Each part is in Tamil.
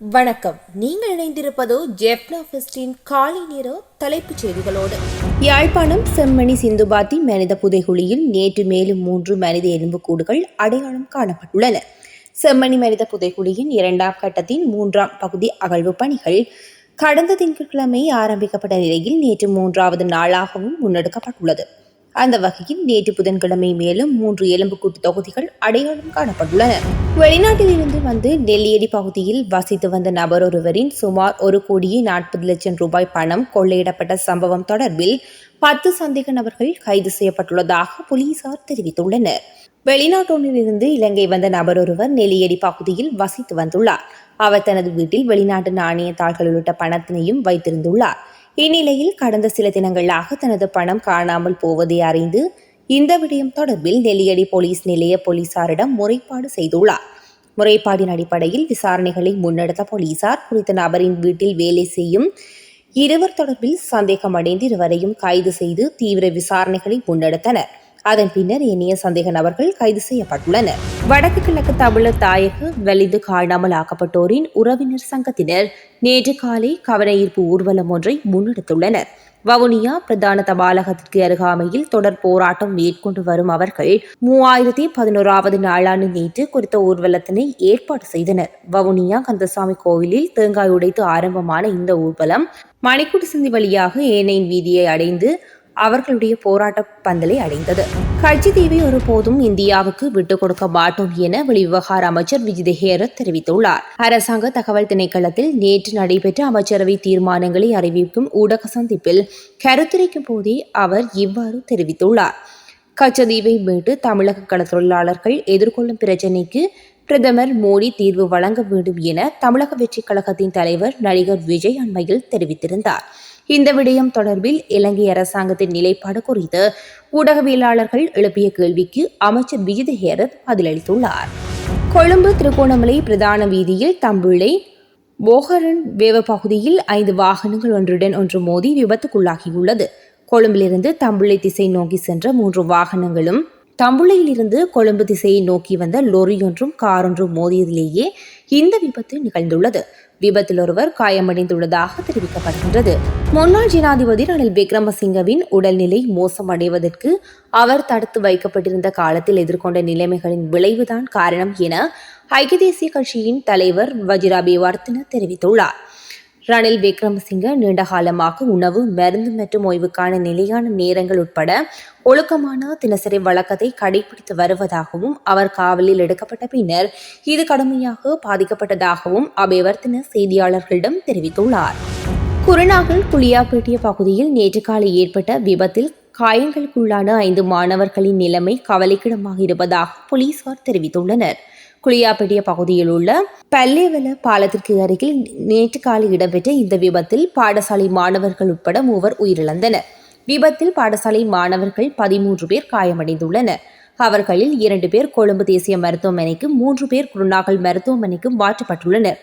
வணக்கம். நீங்கள் இணைந்திருப்பதோ ஜெப்னா ஃபெஸ்டின் காலை நேர தலைப்புச் செய்திகளோடு. யாழ்ப்பாணம் செம்மணி சிந்துபாத்தி மனித புதைகுழியில் நேற்று மேலும் மூன்று மனித எலும்புக்கூடுகள் அடையாளம் காணப்பட்டுள்ளன. செம்மணி மனித புதைகுழியின் இரண்டாம் கட்டத்தின் மூன்றாம் பகுதி அகழ்வு பணிகள் கடந்த திங்கட்கிழமை ஆரம்பிக்கப்பட்ட நிலையில் நேற்று மூன்றாவது நாளாகவும் முன்னெடுக்கப்பட்டுள்ளது. அந்த வகையில் நேற்று புதன்கிழமை மேலும் மூன்று எலும்புக்கூட்டு தொகுதிகள் அடையாளம் காணப்பட்டுள்ளன. வெளிநாட்டில் இருந்து வந்து நெல்லியடி பகுதியில் வசித்து வந்த நபர் ஒருவரின் சுமார் ஒரு கோடியே நாற்பது லட்சம் ரூபாய் பணம் கொள்ளையிடப்பட்ட சம்பவம் தொடர்பில் பத்து சந்தேக நபர்கள் கைது செய்யப்பட்டுள்ளதாக போலீசார் தெரிவித்துள்ளனர். வெளிநாட்டோனிலிருந்து இலங்கை வந்த நபர் ஒருவர் நெல்லியடி பகுதியில் வசித்து வந்துள்ளார். அவர் தனது வீட்டில் வெளிநாட்டு நாணய தாள்கள் உள்ளிட்ட பணத்தினையும் வைத்திருந்துள்ளார். இந்நிலையில் கடந்த சில தினங்களாக தனது பணம் காணாமல் போவதை அறிந்து இந்த விடயம் தொடர்பில் நெல்லியடி போலீஸ் நிலைய போலீசாரிடம் முறைப்பாடு செய்துள்ளார். முறைப்பாடின் அடிப்படையில் விசாரணைகளை முன்னெடுத்த போலீசார் குறித்த நபரின் வீட்டில் வேலை செய்யும் இருவர் தொடர்பில் சந்தேகமடைந்து இருவரையும் கைது செய்து தீவிர விசாரணைகளை முன்னெடுத்தனர். அதன் பின்னர் இனிய சந்தேக நபர்கள் கைது செய்யப்பட்டுள்ளனர். வடக்கு கிழக்கு தமிழர் தாயக வலிந்து காணாமல் ஆக்கப்பட்டோரின் உறவினர் சங்கத்தினர் நேற்று காலை கவனஈர்ப்பு ஊர்வலம் ஒன்றை முன்னெடுத்துள்ளனர். வவுனியா பிரதான தபாலகத்திற்கு அருகாமையில் தொடர் போராட்டம் மேற்கொண்டு வரும் அவர்கள் மூவாயிரத்தி பதினோராவது நாளான நேற்று குறித்த ஊர்வலத்தினை ஏற்பாடு செய்தனர். வவுனியா கந்தசாமி கோவிலில் தேங்காய் உடைத்து ஆரம்பமான இந்த ஊர்வலம் மணிக்கூட்டு சந்தி வழியாக ஏனையின் வீதியை அடைந்து அவர்களுடைய போராட்ட பந்தலை அடைந்தது. கட்சி தீவை ஒருபோதும் இந்தியாவுக்கு விட்டுக் கொடுக்க மாட்டோம் என வெளிவிவகார அமைச்சர் விஜய் ஹேரத் தெரிவித்துள்ளார். அரசாங்க தகவல் திணைக்களத்தில் நேற்று நடைபெற்ற அமைச்சரவை தீர்மானங்களை அறிவிக்கும் ஊடக சந்திப்பில் கருத்துரைக்கும் போதே அவர் இவ்வாறு தெரிவித்துள்ளார். கச்சதீவை மீட்டு தமிழக கள தொழிலாளர்கள் எதிர்கொள்ளும் பிரச்சினைக்கு பிரதமர் மோடி தீர்வு வழங்க வேண்டும் என தமிழக வெற்றிக் கழகத்தின் தலைவர் நடிகர் விஜய் அண்மையில் தெரிவித்திருந்தார். இந்த விடயம் தொடர்பில் இலங்கை அரசாங்கத்தின் நிலைப்பாடு குறித்து ஊடகவியலாளர்கள் எழுப்பிய கேள்விக்கு அமைச்சர் விஜித ஹேரத் பதிலளித்துள்ளார். கொழும்பு திருகோணமலை பிரதான வீதியில் தம்பிள்ளை போகரன் வேவ பகுதியில் ஐந்து வாகனங்கள் ஒன்றுடன் ஒன்று மோதி விபத்துக்குள்ளாகியுள்ளது. கொழும்பிலிருந்து தம்புள்ளை திசை நோக்கி சென்ற மூன்று வாகனங்களும் தம்புளையிலிருந்து கொழும்பு திசையை நோக்கி வந்த லொரியொன்றும் காரொன்றும் மோதியதிலேயே இந்த விபத்து நிகழ்ந்துள்ளது. விபத்தில் ஒருவர் காயமடைந்துள்ளதாக தெரிவிக்கப்படுகின்றது. முன்னாள் ஜனாதிபதி ரணில் விக்ரமசிங்கவின் உடல்நிலை மோசமடைவதற்கு அவர் தடுத்து வைக்கப்பட்டிருந்த காலத்தில் எதிர்கொண்ட நிலைமைகளின் விளைவுதான் காரணம் என ஐக்கிய தேசிய கட்சியின் தலைவர் வஜிராபி வர்த்தன தெரிவித்துள்ளார். ரணில் விக்ரமசிங்க நீண்டகாலமாக உணவு மருந்து மற்றும் ஓய்வுக்கான நிலையான நேரங்கள் உட்பட ஒழுக்கமான தினசரி வழக்கத்தை கடைபிடித்து வருவதாகவும் அவர் காவலில் எடுக்கப்பட்ட பின்னர் இது கடுமையாக பாதிக்கப்பட்டதாகவும் அபிவர்த்தன செய்தியாளர்களிடம் தெரிவித்துள்ளார். குருநாகல் குளியாப்பேட்டிய பகுதியில் நேற்று காலை ஏற்பட்ட விபத்தில் காயங்களுக்குள்ளான ஐந்து மாணவர்களின் நிலைமை கவலைக்கிடமாக இருப்பதாக போலீசார் தெரிவித்துள்ளனர். குளியாப்பட்டிய பகுதியில் உள்ள பல்லேவல பாலத்திற்கு அருகில் நேற்று காலை இடம்பெற்ற இந்த விபத்தில் பாடசாலை மாணவர்கள் உட்பட மூவர் உயிரிழந்தனர். விபத்தில் பாடசாலை மாணவர்கள் பதிமூன்று பேர் காயமடைந்துள்ளனர். அவர்களில் இரண்டு பேர் கொழும்பு தேசிய மருத்துவமனைக்கும் மூன்று பேர் குருநாகல் மருத்துவமனைக்கும் மாற்றப்பட்டுள்ளனர்.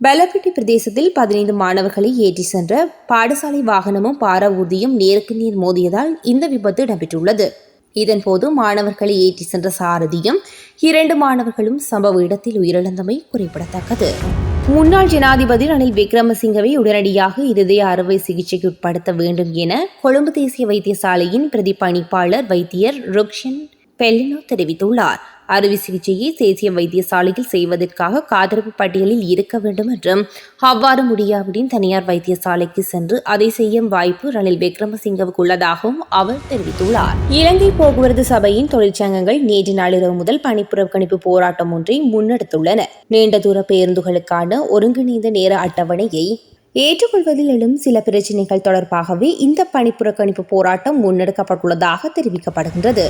பலப்பட்டி பிரதேசத்தில் பதினைந்து மாணவர்களை ஏற்றி சென்ற பாடசாலை வாகனமும் பார ஊர்தியும் நேருக்கு நேர் மோதியதால் இந்த விபத்து இடம்பெற்றுள்ளது. இதன்போது மாணவர்களை ஏற்றி சென்ற சாரதியும் இரண்டு மாணவர்களும் சம்பவ இடத்தில் உயிரிழந்தமை குறிப்பிடத்தக்கது. முன்னாள் ஜனாதிபதி ரணில் விக்ரமசிங்கவை உடனடியாக இருதய அறுவை சிகிச்சைக்கு உட்படுத்த வேண்டும் என கொழும்பு தேசிய வைத்தியசாலையின் பிரதிபணிப்பாளர் வைத்தியர் ருக்ஷன் பெல்லினோ தெரிவித்துள்ளார். அறுவை சிகிச்சையை தேசிய வைத்தியசாலையில் செய்வதற்காக காத்திருப்பு பட்டியலில் இருக்க வேண்டும் என்றும் அவ்வாறு முடியாவிடின் தனியார் வைத்தியசாலைக்கு சென்று அதை செய்யும் வாய்ப்பு ரணில் விக்ரமசிங்கவுக்கு உள்ளதாகவும் அவர் தெரிவித்துள்ளார். இலங்கை போக்குவரத்து சபையின் தொழிற்சங்கங்கள் நேற்று நள்ளிரவு முதல் பணிப்புறக்கணிப்பு போராட்டம் ஒன்றை முன்னெடுத்துள்ளன. நீண்ட தூர பேருந்துகளுக்கான ஒருங்கிணைந்த நேர அட்டவணையை ஏற்றுக்கொள்வதில் எழும் சில பிரச்சினைகள் தொடர்பாகவே இந்த பணிப்புறக்கணிப்பு போராட்டம் முன்னெடுக்கப்பட்டுள்ளதாக தெரிவிக்கப்படுகின்றது.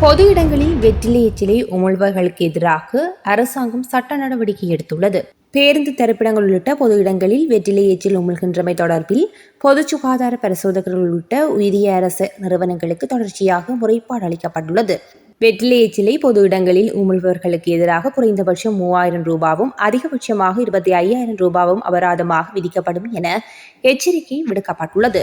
பொது இடங்களில் வெற்றிலை எச்சிலை உமிழ்வர்களுக்கு எதிராக அரசாங்கம் சட்ட நடவடிக்கை எடுத்துள்ளது. பேருந்து திரைப்படங்கள் உள்ளிட்ட பொது இடங்களில் வெற்றிலை எச்சில் உமிழ்கின்றமை தொடர்பில் பொது சுகாதார பரிசோதகர்கள் உள்ளிட்ட உயரிய அரசு நிறுவனங்களுக்கு தொடர்ச்சியாக முறைப்பாடு அளிக்கப்பட்டுள்ளது. வெற்றிலை எச்சிலை பொது இடங்களில் உமிழ்பவர்களுக்கு எதிராக குறைந்தபட்சம் மூவாயிரம் ரூபாவும் அதிகபட்சமாக இருபத்தி ஐயாயிரம் ரூபாவும் அபராதமாக விதிக்கப்படும் என எச்சரிக்கை விடுக்கப்பட்டுள்ளது.